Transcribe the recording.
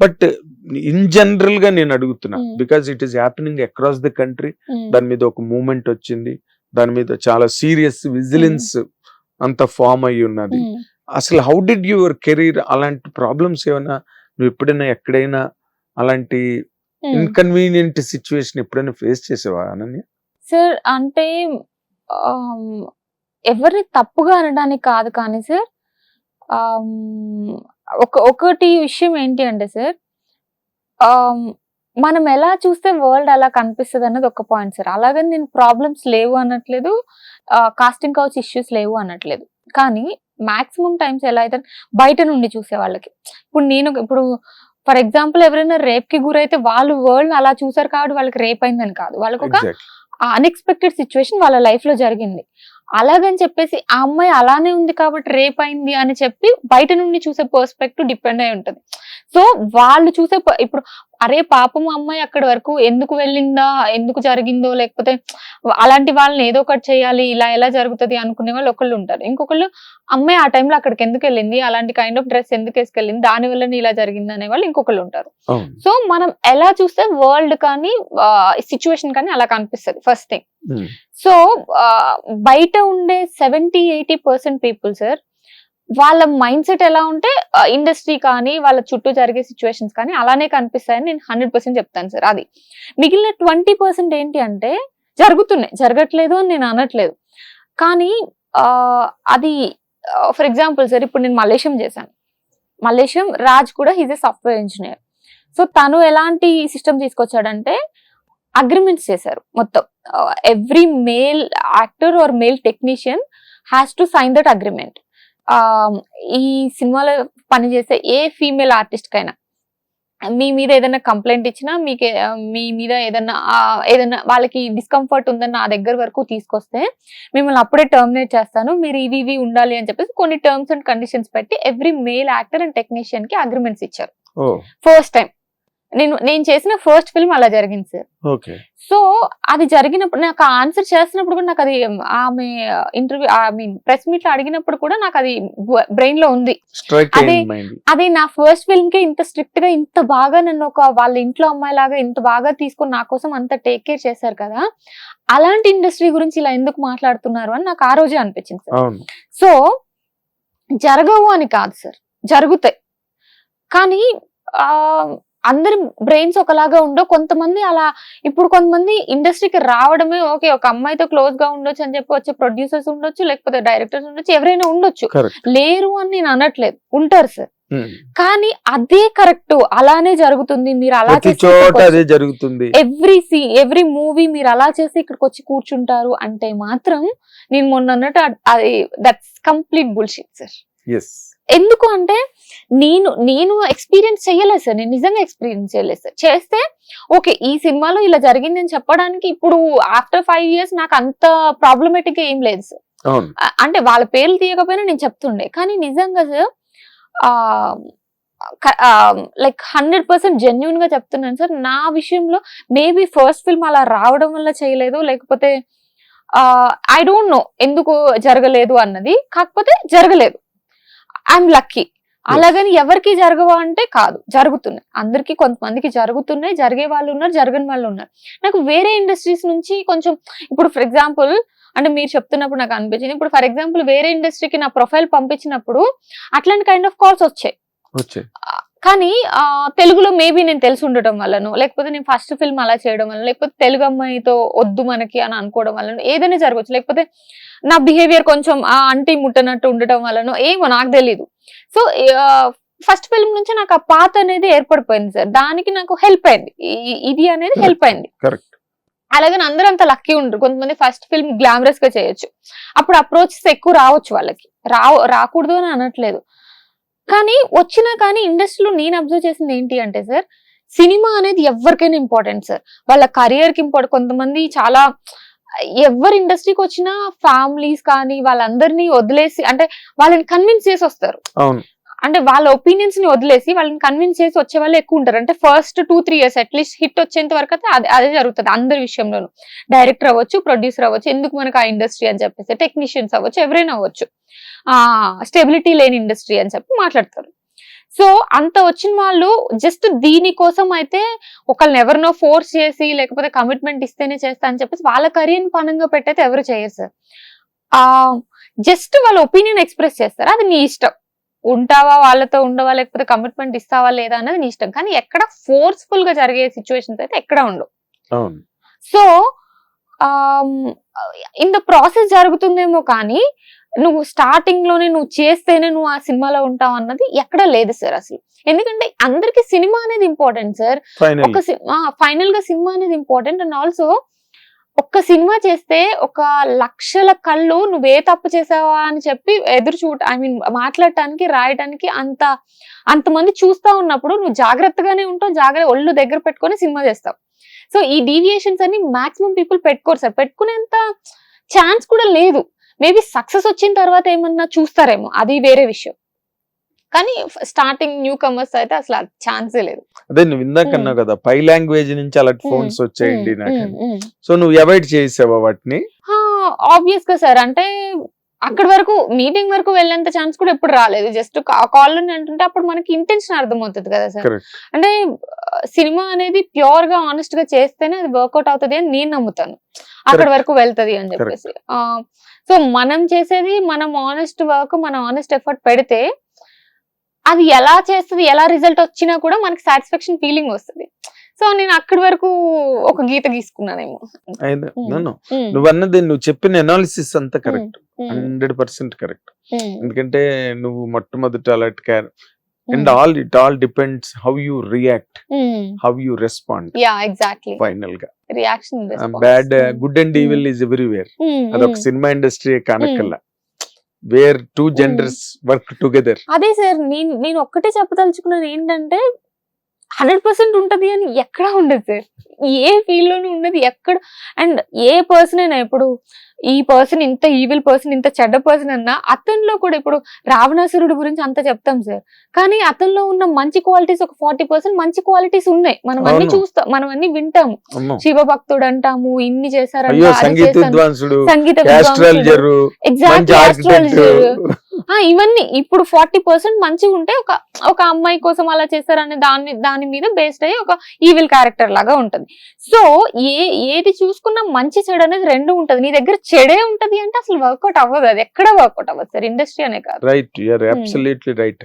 But in జనరల్గా నేను అడుగుతున్నా. Because it is happening across the country దాని మీద ఒక మూమెంట్ వచ్చింది దాని మీద చాలా సీరియస్ విజిలెన్స్ అంత ఫామ్ అయి ఉన్నది. అసలు హౌ డిడ్ యువర్ కెరీర్ అలాంటి ప్రాబ్లమ్స్ ఏమైనా నువ్వు ఎప్పుడైనా ఎక్కడైనా అలాంటి. ఇన్కన్వీనియంట్ సిచ్యువేషన్ ఎప్పుడైనా ఫేస్ చేసావా అనన్య సార్ అంటే ఎవరిని తప్పుగా అనడానికి కాదు కానీ సార్ ఒక ఒకటి విషయం ఏంటి అంటే సార్ మనం ఎలా చూస్తే వరల్డ్ అలా కనిపిస్తుంది అన్నది ఒక పాయింట్ సార్. అలాగని నేను ప్రాబ్లమ్స్ లేవు అనట్లేదు కాస్టింగ్ కౌచ్ ఇష్యూస్ లేవు అనట్లేదు. కానీ మాక్సిమం టైమ్స్ ఎలా అయితే బయట నుండి చూసే వాళ్ళకి. ఇప్పుడు నేను ఇప్పుడు ఫర్ ఎగ్జాంపుల్ ఎవరైనా రేప్కి గురైతే వాళ్ళు వరల్డ్ అలా చూసారు కాబట్టి వాళ్ళకి రేప్ అయిందని కాదు. వాళ్ళకి ఒక అన్ఎక్స్పెక్టెడ్ సిచ్యువేషన్ వాళ్ళ లైఫ్లో జరిగింది. అలాగని చెప్పేసి ఆ అమ్మాయి అలానే ఉంది కాబట్టి రేప్ అయింది అని చెప్పి బయట నుండి చూసే పర్స్పెక్టివ్ డిపెండ్ అయి ఉంటది. సో వాళ్ళు చూసే ఇప్పుడు అరే పాపం అమ్మాయి అక్కడి వరకు ఎందుకు వెళ్ళిందా? ఎందుకు జరిగిందో? లేకపోతే అలాంటి వాళ్ళని ఏదో ఒకటి చేయాలి ఇలా ఎలా జరుగుతుంది అనుకునే వాళ్ళు ఒకళ్ళు ఉంటారు. ఇంకొకళ్ళు అమ్మాయి ఆ టైంలో అక్కడికి ఎందుకు వెళ్ళింది? అలాంటి కైండ్ ఆఫ్ డ్రెస్ ఎందుకు వేసుకెళ్ళింది? దాని వల్ల ఇలా జరిగింది అనే వాళ్ళు ఇంకొకళ్ళు ఉంటారు. సో మనం ఎలా చూస్తే వరల్డ్ కానీ సిచ్యువేషన్ కానీ అలా కనిపిస్తుంది ఫస్ట్ థింగ్. సో బయట ఉండే seventy eighty percent people sir వాళ్ళ మైండ్ సెట్ ఎలా ఉంటే ఇండస్ట్రీ కానీ వాళ్ళ చుట్టూ జరిగే సిచ్యువేషన్స్ కానీ అలానే కనిపిస్తాయని నేను హండ్రెడ్ పర్సెంట్ చెప్తాను సార్. అది. మిగిలిన ట్వంటీ పర్సెంట్ ఏంటి అంటే జరుగుతున్నాయి. జరగట్లేదు అని నేను అనట్లేదు. కానీ అది ఫర్ ఎగ్జాంపుల్ సార్ ఇప్పుడు నేను మలేషియం చేశాను. మలేషియం రాజ్ కూడా he's a software engineer so తను ఎలాంటి సిస్టమ్ తీసుకొచ్చాడంటే అగ్రిమెంట్స్ చేశారు మొత్తం. Every male actor or male technician has to sign that agreement ఈ సినిమాలో పనిచేసే ఏ ఫీమేల్ ఆర్టిస్ట్ కైనా మీ మీద ఏదైనా కంప్లైంట్ ఇచ్చినా మీకు మీ మీద ఏదైనా ఏదైనా వాళ్ళకి డిస్కంఫర్ట్ ఉందని నా దగ్గర వరకు తీసుకొస్తే మిమ్మల్ని అప్పుడే టర్మినేట్ చేస్తాను మీరు ఇవి ఇవి ఉండాలి అని చెప్పేసి కొన్ని టర్మ్స్ అండ్ కండిషన్స్ పెట్టి ఎవ్రీ మేల్ యాక్టర్ అండ్ టెక్నీషియన్కి అగ్రిమెంట్స్ ఇచ్చారు. ఫస్ట్ టైం నేను నేను చేసిన ఫస్ట్ ఫిల్మ్ అలా జరిగింది సార్ సో అది జరిగినప్పుడు నాకు ఆన్సర్ చేస్తున్నప్పుడు కూడా నాకు అది ఆమె ఇంటర్వ్యూ ఐ మీన్ ప్రెస్ మీట్లో అడిగినప్పుడు కూడా నాకు అది బ్రెయిన్లో ఉంది. అదే- అది నా ఫస్ట్ ఫిల్మ్కి ఇంత స్ట్రిక్ట్గా ఇంత బాగా నన్ను ఒక వాళ్ళ ఇంట్లో అమ్మాయి లాగా ఇంత బాగా తీసుకొని నా కోసం అంత టేక్ కేర్ చేశారు కదా అలాంటి ఇండస్ట్రీ గురించి ఇలా ఎందుకు మాట్లాడుతున్నారు అని నాకు ఆ రోజే అనిపించింది సార్ సో జరగవు అని కాదు సార్ జరుగుతాయి. కానీ ఆ అందరి బ్రెయిన్స్ ఒకలాగా ఉండవు. కొంతమంది అలా ఇప్పుడు కొంతమంది ఇండస్ట్రీకి రావడమే ఓకే ఒక అమ్మాయితో క్లోజ్గా ఉండొచ్చు అని చెప్పి వచ్చే ప్రొడ్యూసర్స్ ఉండొచ్చు లేకపోతే డైరెక్టర్స్ ఉండొచ్చు ఎవరైనా ఉండొచ్చు. లేరు అని నేను అనట్లేదు. ఉంటారు సార్. కానీ అదే కరెక్ట్ అలానే జరుగుతుంది. మీరు అలా చోట అదే జరుగుతుంది. ఎవ్రీ సీ ఎవ్రీ మూవీ మీరు అలా చేసి ఇక్కడికి వచ్చి కూర్చుంటారు అంటే మాత్రం నేను మొన్న అన్నట్టు అద్- అది that's complete bullshit sir yes ఎందుకు అంటే నేను నేను ఎక్స్పీరియన్స్ చేయలేదు సార్. నేను నిజంగా ఎక్స్పీరియన్స్ చేయలేదు సార్. చేస్తే ఓకే ఈ సినిమాలో ఇలా జరిగింది అని చెప్పడానికి ఇప్పుడు ఆఫ్టర్ ఫైవ్ ఇయర్స్ నాకు అంత ప్రాబ్లమేటిక్ ఏం లేదు సార్. అంటే వాళ్ళ పేర్లు తీయకపోయినా నేను చెప్తుండే. కానీ నిజంగా సార్ లైక్ హండ్రెడ్ పర్సెంట్ జెన్యున్గా చెప్తున్నాను సార్. నా విషయంలో మేబీ ఫస్ట్ ఫిల్మ్ అలా రావడం వల్ల చేయలేదు. లేకపోతే ఐ డోంట్ నో ఎందుకు జరగలేదు అన్నది. కాకపోతే జరగలేదు. ఐఎమ్ లక్కీ అలాగని ఎవరికి జరగవా అంటే కాదు జరుగుతున్నాయి. అందరికి కొంతమందికి జరుగుతున్నాయి జరిగే వాళ్ళు ఉన్నారు జరగని వాళ్ళు ఉన్నారు. నాకు వేరే ఇండస్ట్రీస్ నుంచి కొంచెం ఇప్పుడు ఫర్ ఎగ్జాంపుల్ అంటే మీరు చెప్తున్నప్పుడు నాకు అనిపించింది. ఇప్పుడు ఫర్ ఎగ్జాంపుల్ వేరే ఇండస్ట్రీకి నా ప్రొఫైల్ పంపించినప్పుడు అట్లాంటి కైండ్ ఆఫ్ కాల్స్ వచ్చాయి. వచ్చే కానీ తెలుగులో మేబీ నేను తెలిసి ఉండటం వల్లనో లేకపోతే నేను ఫస్ట్ ఫిల్మ్ అలా చేయడం వల్ల లేకపోతే తెలుగు అమ్మాయితో వద్దు మనకి అని అనుకోవడం వల్లనో ఏదైనా జరగవచ్చు లేకపోతే నా బిహేవియర్ కొంచెం ఆ అంటి ముట్టనట్టు ఉండటం వల్లనో ఏమో నాకు తెలీదు. సో ఫస్ట్ ఫిల్మ్ నుంచి నాకు ఆ పాత అనేది ఏర్పడిపోయింది సార్. దానికి నాకు హెల్ప్ అయింది. ఇది అనేది హెల్ప్ అయింది. అలాగని అందరూ అంత లక్కీ ఉండరు. కొంతమంది ఫస్ట్ ఫిల్మ్ గ్లామరస్గా చేయొచ్చు. అప్పుడు అప్రోచెస్ ఎక్కువ రావచ్చు వాళ్ళకి. రా రాకూడదు అని అనట్లేదు. కానీ వచ్చినా కానీ ఇండస్ట్రీలో నేను అబ్జర్వ్ చేసింది ఏంటి అంటే సార్ సినిమా అనేది ఎవరికైనా ఇంపార్టెంట్ సార్ వాళ్ళ కెరియర్కి ఇంపార్టెంట్ కొంతమంది చాలా ఎవరి ఇండస్ట్రీకి వచ్చినా ఫ్యామిలీస్ కానీ వాళ్ళందరినీ వదిలేసి అంటే వాళ్ళని కన్విన్స్ చేసి వస్తారు. అంటే వాళ్ళ ఒపీనియన్స్ని వదిలేసి వాళ్ళని కన్విన్స్ చేసి వచ్చే వాళ్ళు ఎక్కువ ఉంటారు. అంటే first two three years at least hit వచ్చేంత వరకు అయితే అదే అదే జరుగుతుంది అందరి విషయంలోనూ. డైరెక్టర్ అవ్వచ్చు ప్రొడ్యూసర్ అవ్వచ్చు ఎందుకు మనకు ఆ ఇండస్ట్రీ అని చెప్పేసి టెక్నీషియన్స్ అవ్వచ్చు ఎవరైనా అవ్వచ్చు. ఆ స్టెబిలిటీ లేని ఇండస్ట్రీ అని చెప్పి మాట్లాడతారు. సో అంత వచ్చిన వాళ్ళు జస్ట్ దీనికోసం అయితే ఒకళ్ళని ఎవరినో ఫోర్స్ చేసి లేకపోతే కమిట్మెంట్ ఇస్తేనే చేస్తా అని చెప్పేసి వాళ్ళ కెరీర్ని పనంగా పెట్టయితే ఎవరు చేయరు సార్. జస్ట్ వాళ్ళ ఒపీనియన్ ఎక్స్ప్రెస్ చేస్తారు. అది నీ ఇష్టం. ఉంటావా వాళ్ళతో ఉండవా లేకపోతే కమిట్మెంట్ ఇస్తావా లేదా అన్నది నీ ఇష్టం. కానీ ఎక్కడ ఫోర్స్ఫుల్గా జరిగే సిచ్యువేషన్స్ అయితే ఎక్కడ ఉండవు. సో ఇన్ ద ప్రాసెస్ జరుగుతుందేమో కానీ నువ్వు స్టార్టింగ్లోనే నువ్వు చేస్తేనే నువ్వు ఆ సినిమాలో ఉంటావు అన్నది ఎక్కడ లేదు సార్ అసలు. ఎందుకంటే అందరికి సినిమా అనేది ఇంపార్టెంట్ సార్. ఒక ఫైనల్గా సినిమా అనేది ఇంపార్టెంట్ అండ్ ఆల్సో ఒక్క సినిమా చేస్తే ఒక లక్షల కళ్ళు నువ్వే తప్పు చేసావా అని చెప్పి ఎదురు చూడ ఐ మీన్ మాట్లాడటానికి రాయటానికి అంత అంతమంది చూస్తా ఉన్నప్పుడు నువ్వు జాగ్రత్తగానే ఉంటావు జాగ్రత్త ఒళ్ళు దగ్గర పెట్టుకొని సినిమా చేస్తావు. సో ఈ డీవియేషన్స్ అన్ని మాక్సిమం పీపుల్ పెట్టుకోరు సార్. పెట్టుకునేంత ఛాన్స్ కూడా లేదు. మేబీ సక్సెస్ వచ్చిన తర్వాత ఏమన్నా చూస్తారేమో అది వేరే విషయం. కానీ స్టార్టింగ్ న్యూ కమర్స్ అయితే అసలు ఛాన్సే లేదు. అదే నువ్వు ఇందాక ఉమ్. అన్నావు కదా పై లాంగ్వేజ్ నుంచి అలాంటి ఫోన్స్ వచ్చేయండి ఉమ్, ఉమ్. సో నువ్వు అవాయిడ్ చేసావా వాటిని? ఆబ్వియస్గా సార్ అంటే అక్కడి వరకు మీటింగ్ వరకు వెళ్ళేంత ఛాన్స్ కూడా ఎప్పుడు రాలేదు. జస్ట్ కాల్ అంటుంటే అప్పుడు మనకి ఇంటెన్షన్ అర్థమవుతుంది కదా సార్. అంటే సినిమా అనేది ప్యూర్గా ఆనెస్ట్గా చేస్తేనే అది వర్కౌట్ అవుతుంది అని నేను నమ్ముతాను. అక్కడ. వరకు వెళ్తది అని చెప్పేసి. సో మనం చేసేది మనం ఆనెస్ట్ వర్క్ మనం ఆనెస్ట్ ఎఫర్ట్ పెడితే అది ఎలా చేస్తుంది ఎలా రిజల్ట్ వచ్చినా కూడా మనకి సాటిస్ఫాక్షన్ ఫీలింగ్ వస్తుంది. సో నేను అక్కడి వరకు ఒక గీత గీసుకున్నానేమో. నువ్వు అన్నది నువ్వు చెప్పిన అనాలిసిస్ అంతా కరెక్ట్ హండ్రెడ్ పర్సెంట్ కరెక్ట్ ఎందుకంటే నువ్వు మొట్టమొదటి అలాంటి care and all it all depends how you react. How you respond yeah exactly ఫైనల్గా. Reaction bad good and evil is everywhere. అదొక cinema industry కానక్కల్లా where two genders work together. అదే sir నేను నేను ఒక్కటే చెప్పదలుచుకున్నది ఏంటంటే హండ్రెడ్ పర్సెంట్ ఉంటది అని ఎక్కడా ఉండదు సార్. ఏ ఫీల్డ్ లోనూ ఉండదు. ఎక్కడ అండ్ ఏ పర్సన్ అయినా ఇప్పుడు ఈ పర్సన్ ఇంత ఈవిల్ పర్సన్ ఇంత చెడ్డ పర్సన్ అన్నా అతనిలో కూడా ఇప్పుడు రావణాసురుడు గురించి అంత చెప్తాం సార్. కానీ అతనిలో ఉన్న మంచి క్వాలిటీస్ ఒక ఫార్టీ పర్సెంట్ మంచి క్వాలిటీస్ ఉన్నాయి. మనం అన్ని. చూస్తాం మనం అన్ని వింటాము. అమ్మో శివభక్తుడు అంటాము ఇన్ని చేశారంట అది సంగీత ఎగ్జాక్ట్ ఇవన్నీ. ఇప్పుడు ఫార్టీ పర్సెంట్ మంచిగా ఉంటే ఒక ఒక అమ్మాయి కోసం అలా చేస్తారనే దాని దాని మీద బేస్డ్ అయ్యి ఒక ఈవిల్ క్యారెక్టర్ లాగా ఉంటది. సో ఏ ఏది చూసుకున్నా మంచి చెడు అనేది రెండు ఉంటది. నీ దగ్గర చెడే ఉంటది అంటే అసలు వర్కౌట్ అవ్వదు. అది ఎక్కడ వర్కౌట్ అవ్వదు. సార్ ఇండస్ట్రీ అనే కాదు. Right right